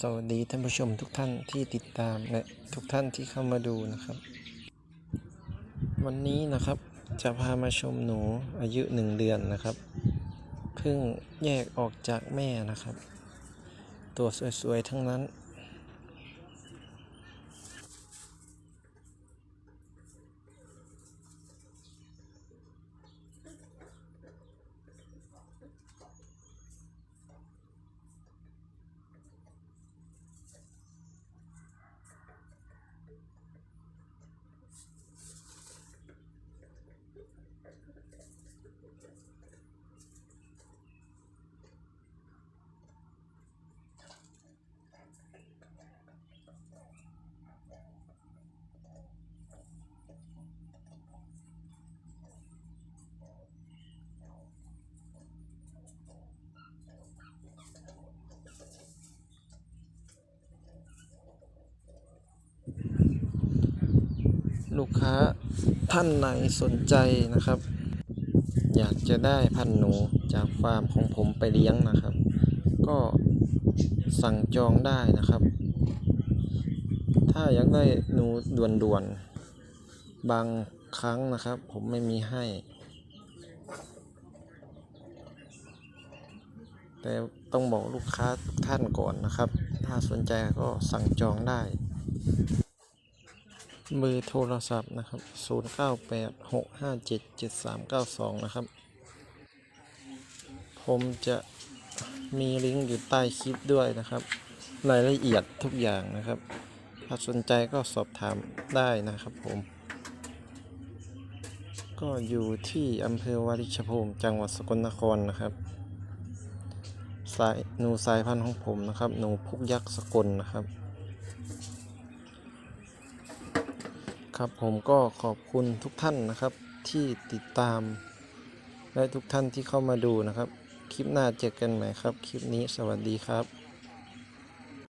สวัสดีท่านผู้ชมทุกท่านที่ติดตามและทุกท่านที่เข้ามาดูนะครับ วันนี้นะครับจะพามาชมหนูอายุหนึ่งเดือนนะครับเพิ่งแยกออกจากแม่นะครับ ตัวสวยๆทั้งนั้น ลูกค้าท่านไหนสนใจนะครับ อยากจะได้พันหนูจากฟาร์มของผมไปเลี้ยงนะครับ ก็สั่งจองได้นะครับ ถ้าอยากได้หนูด่วนๆ บางครั้งนะครับ ผมไม่มีให้ แต่ต้องบอกลูกค้าทุกท่านก่อนนะครับ ถ้าสนใจก็สั่งจองได้ เบอร์โทรศัพท์นะครับ 0986577392 นะครับ ผมจะมีลิงก์อยู่ใต้คลิปด้วยนะครับ รายละเอียดทุกอย่างนะครับ ถ้าสนใจก็สอบถามได้นะครับผม ก็อยู่ที่อำเภอวาริชภูมิ จังหวัดสกลนครนะครับสายหนูสายพันธุ์ของผมนะครับ หนูพุกยักษ์สกลนะครับ ครับ ผมก็ขอบคุณทุกท่านนะครับที่ติดตาม และทุกท่านที่เข้ามาดูนะครับ คลิปหน้าเจอกันใหม่ครับ คลิปนี้สวัสดีครับ